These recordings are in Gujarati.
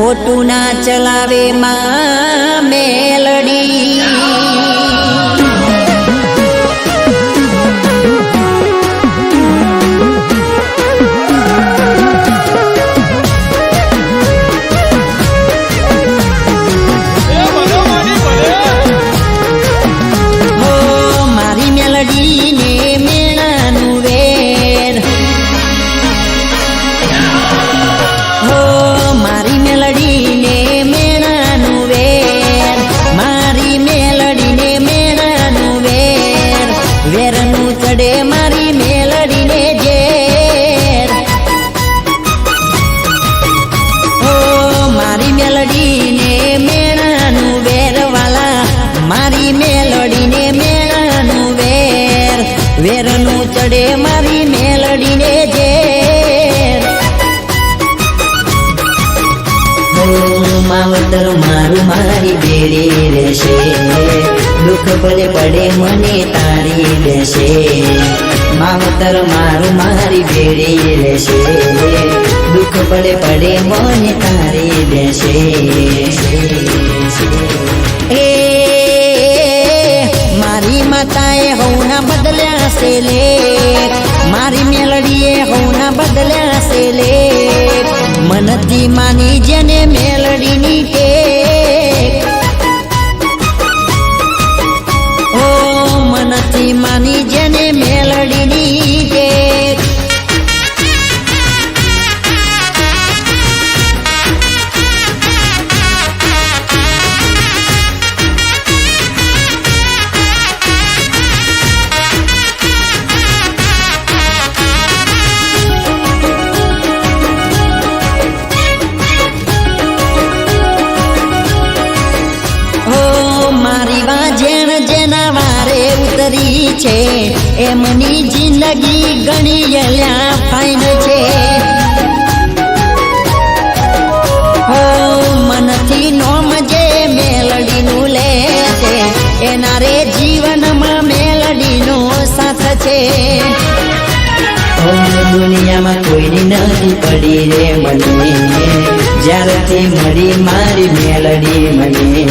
ખોટું ના ચલાવે માં. મારી મેલડીને મેળાનું વેર, વેરનું ચડે મારી મેલડીને ઓ માવતર મારું મારી બેડી રહેશે. દુઃખ ભલે પડે મને તારી દેશે. માવતર મારું મારી બેડી રહેશે. દુઃખ પડે પડે મને તારી દેશે. હવના બદલ્યા હશે લે. મારી મેલડીએ હોના બદલ્યા હશે લે. મનથી માની જેને ઉતરી છે, એમની જિંદગી ગણી અલ્યા ફાઈન છે. હો, મનથી નોમ જે મેલડીનું લે છે, એના રે જીવનમાં મેલડીનો સાથ છે. ઓ દુનિયામાં કોઈની નથી પડી રે મને. જ્યારથી મળી મારી મેલડી મને.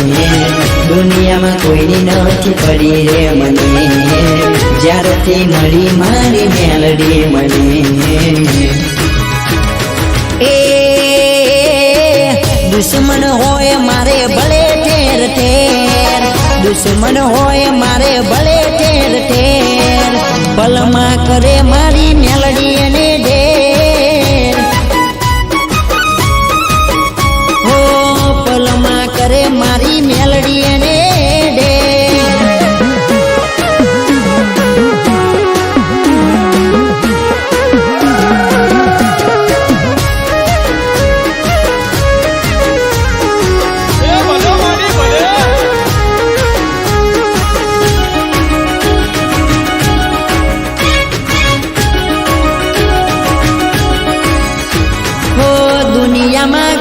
દુનિયામાં કોઈની નથી પડી રે મને. જ્યારથી મળી મારી મેલડી મને. એ દુશ્મન હોય મારે ભલે ઠેર ઠેર. દુશ્મન હોય મારે ભલે ઠેર ઠેર. પલમાં કરે મારી મેલડી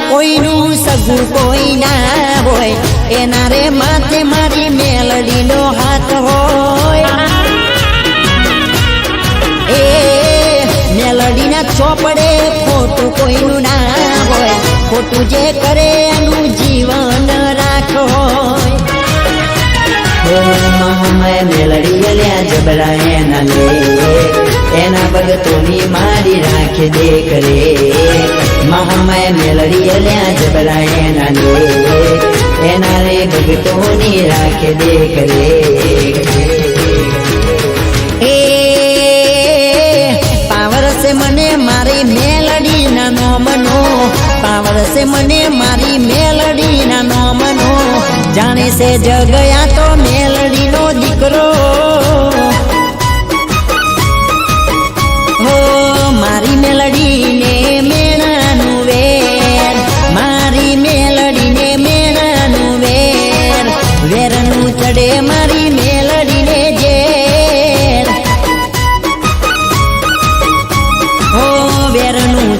કોઈનું સગું કોઈ ના હોય. એના રે માથે મારી મેલડીનો હાથ હોય. એ મેલડીના ચોપડે ખોટું કોઈનું ના હોય. ખોટું જે કરે એનું જીવન રાખો હોય. મેલડી લ્યા જબરા એના લે એના ભગતોની મારી રાખે દેખ રે મહામાય મેલડી અલ્યા જબરા એના લે. એના રે ભગતોની રાખે દેખ રે એ પાવર મને મારી મેલડી ના નોમનો. પાવર છે મને મારી મેલડી ના નોમનો. જાણે છે જગયા તો મેલડીનો દીકરો.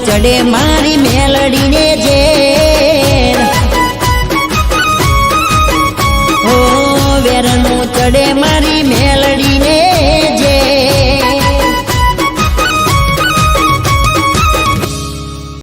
ચડે મારી મેલડીને જે હો વેરનું ચડે મારી મેલ